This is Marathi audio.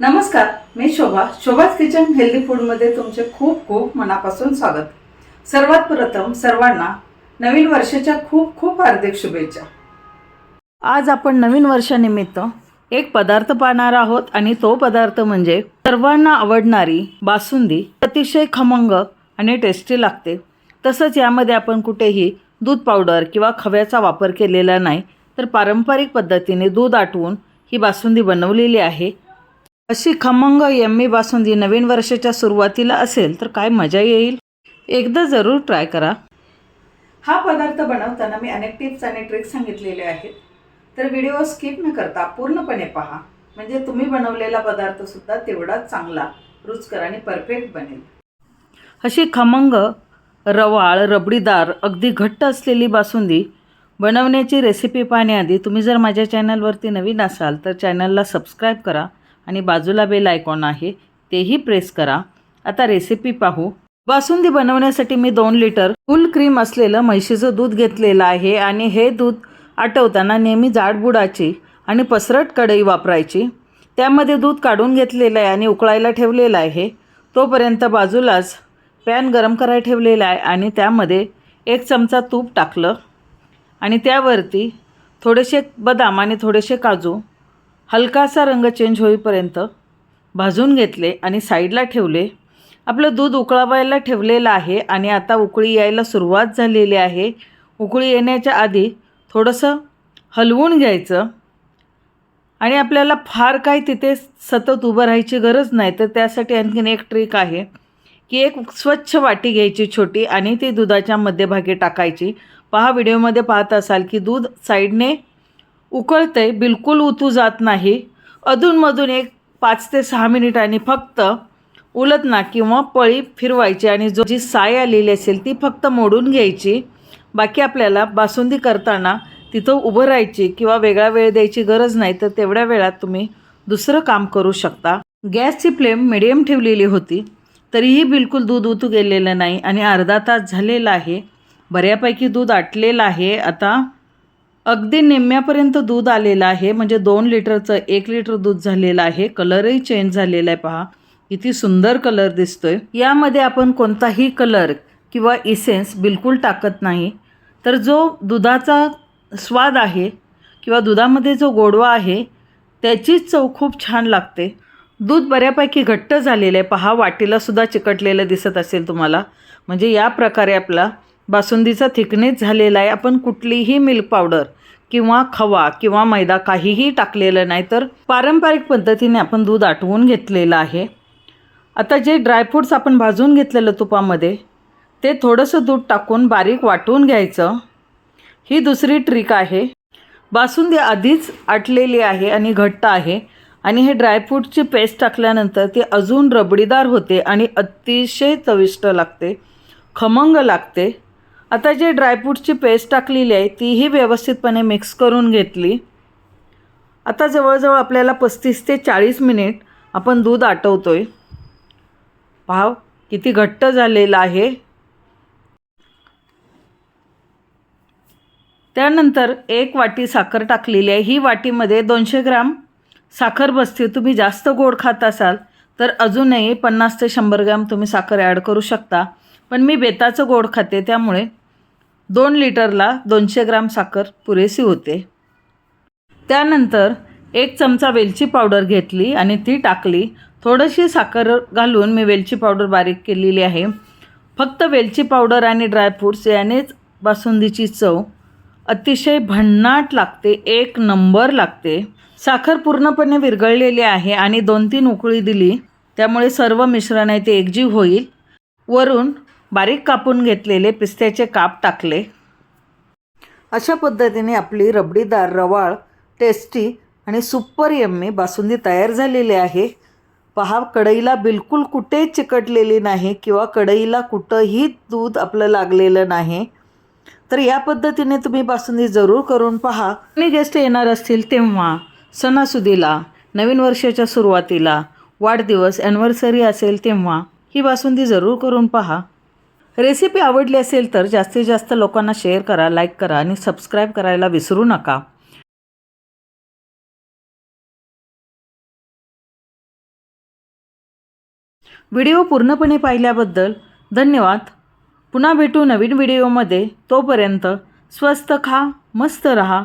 नमस्कार मी शोभा. शोभाज किचन हेल्दी फूडमध्ये तुमचे खूप खूप मनापासून स्वागत. सर्वात प्रथम सर्वांना नवीन वर्षाच्या खूप खूप हार्दिक शुभेच्छा. आज आपण नवीन वर्षानिमित्त एक पदार्थ पाहणार आहोत आणि तो पदार्थ म्हणजे सर्वांना आवडणारी बासुंदी. अतिशय खमंग आणि टेस्टी लागते. तसंच यामध्ये आपण कुठेही दूध पावडर किंवा खव्याचा वापर केलेला नाही तर पारंपरिक पद्धतीने दूध आटवून ही बासुंदी बनवलेली आहे. अशी खमंग यम्मी बासुंदी नवीन वर्षाच्या सुरुवातीला असेल तर काय मजा येईल? एकदा जरूर ट्राय करा. हा पदार्थ बनवताना मी अनेक टिप्स आणि ट्रिक्स सांगितलेले आहेत. तर व्हिडिओ स्किप न करता पूर्णपणे पहा. म्हणजे तुम्ही बनवलेला पदार्थ सुद्धा तेवढाच चांगला रुचकर आणि परफेक्ट बनेल. अशी खमंग रवाळ रबडीदार अगदी घट्ट असलेली बासुंदी बनवण्याची रेसिपी पाहण्याआधी तुम्ही जर माझ्या चॅनलवरती नवीन असाल तर चॅनलला सबस्क्राईब करा. आणि बाजूला बेल आयकॉन आहे तेही प्रेस करा. आता रेसिपी पाहू. बासुंदी बनवण्यासाठी मी दोन लिटर फुल क्रीम असलेलं म्हैशीचं दूध घेतलेलं आहे आणि हे दूध आटवताना नेहमी जाडबुडाची आणि पसरट कढई वापरायची. त्यामध्ये दूध काढून घेतलेलं आहे आणि उकळायला ठेवलेलं आहे. तोपर्यंत बाजूलाच पॅन गरम करायला ठेवलेला आहे आणि त्यामध्ये एक चमचा तूप टाकलं. आणि त्यावरती थोडेसे बदाम आणि थोडेसे काजू हलकासा रंग चेंज होईपर्यंत भाजून घेतले आणि साईडला ठेवले. आपलं दूध उकळवायला ठेवलेलं आहे आणि आता उकळी यायला सुरुवात झालेली आहे. उकळी येण्याच्या आधी थोडंसं हलवून घ्यायचं. आणि आपल्याला फार काही तिथे सतत उभं राहायची गरज नाही तर त्यासाठी आणखीन एक ट्रिक आहे की एक स्वच्छ वाटी घ्यायची छोटी आणि ती दुधाच्या मध्यभागी टाकायची. पहा व्हिडिओमध्ये पाहत असाल की दूध साईडने उकळते बिलकुल उतू जात नाही. अधूनमधून एक पाच ते सहा मिनिटांनी फक्त उलटना किंवा पळी फिरवायची आणि जो जी साय आलेली असेल ती फक्त मोडून घ्यायची. बाकी आपल्याला बासुंदी करताना तिथं उभं राहायची किंवा वेगळा वेळ द्यायची गरज नाही तर तेवढ्या वेळात तुम्ही दुसरं काम करू शकता. गॅसची फ्लेम मिडियम ठेवलेली होती तरीही बिलकुल दूध उतू गेलेलं नाही आणि अर्धा तास झालेला आहे. बऱ्यापैकी दूध आटलेलं आहे. आता अगदी निम्म्यापर्यंत दूध आलेलं आहे. म्हणजे दोन लिटरचं एक लिटर दूध झालेलं आहे. कलरही चेंज झालेला आहे पहा. किती सुंदर कलर दिसतोय. यामध्ये आपण कोणताही कलर किंवा इसेन्स बिलकुल टाकत नाही. तर जो दुधाचा स्वाद आहे किंवा दुधामध्ये जो गोडवा आहे त्याचीच चव खूप छान लागते. दूध बऱ्यापैकी घट्ट झालेलं आहे. पहा वाटीलासुद्धा चिकटलेलं दिसत असेल तुम्हाला. म्हणजे या प्रकारे आपला बासुंदीचा थिकनेस झालेला आहे. आपण कुठलीही मिल्क पावडर किंवा खवा किंवा मैदा काहीही टाकलेलं नाही तर पारंपरिक पद्धतीने आपण दूध आटवून घेतलेलं आहे. आता जे ड्रायफ्रूट्स आपण भाजून घेतलेलं तुपामध्ये ते थोडंसं दूध टाकून बारीक वाटून घ्यायचं. ही दुसरी ट्रिक आहे. बासुंदी आधीच आटलेली आहे आणि घट्ट आहे आणि हे ड्रायफ्रूटची पेस्ट टाकल्यानंतर ती अजून रबडीदार होते आणि अतिशय चविष्ट लागते खमंग लागते. आता जे ड्रायफ्रूटची पेस्ट टाकलेली आहे तीही व्यवस्थितपणे मिक्स करून घेतली. आता जवळजवळ आपल्याला पस्तीस ते चाळीस मिनिट आपण दूध आटवतो आहे भाव किती घट्ट झालेलं आहे. त्यानंतर एक वाटी साखर टाकलेली आहे. ही वाटीमध्ये दोनशे ग्राम साखर बसते तुम्ही जास्त गोड खात असाल तर अजूनही पन्नास ते शंभर ग्राम तुम्ही साखर ॲड करू शकता. पण मी बेताचं गोड खाते त्यामुळे दोन लिटरला दोनशे ग्राम साखर पुरेशी होते. त्यानंतर एक चमचा वेलची पावडर घेतली आणि ती टाकली. थोडीशी साखर घालून मी वेलची पावडर बारीक केलेली आहे. फक्त वेलची पावडर आणि ड्रायफ्रूट्स यानेच बासुंदीची चव अतिशय भन्नाट लागते एक नंबर लागते. साखर पूर्णपणे विरघळलेली आहे आणि दोन तीन उकळी दिली त्यामुळे सर्व मिश्रण आहे ते एकजीव होईल. वरून बारीक कापून घेतलेले पिस्त्याचे काप टाकले. अशा पद्धतीने आपली रबडीदार रवाळ टेस्टी आणि सुपर यम्मी बासुंदी तयार झालेली आहे. पहा कढईला बिलकुल कुठेच चिकटलेली नाही किंवा कढईला कुठंही दूध आपलं लागलेलं नाही. तर या पद्धतीने तुम्ही बासुंदी जरूर करून पहा. आणि गेस्ट येणार असतील तेव्हा सणासुदीला नवीन वर्षाच्या सुरुवातीला वाढदिवस ॲनिव्हर्सरी असेल तेव्हा ही बासुंदी जरूर करून पहा. रेसिपी आवडली असेल तर जास्तीत जास्त लोकांना शेअर करा लाईक करा आणि सबस्क्राईब करायला विसरू नका. व्हिडिओ पूर्णपणे पाहिल्याबद्दल धन्यवाद. पुन्हा भेटू नवीन व्हिडिओमध्ये. तोपर्यंत स्वस्त खा मस्त रहा.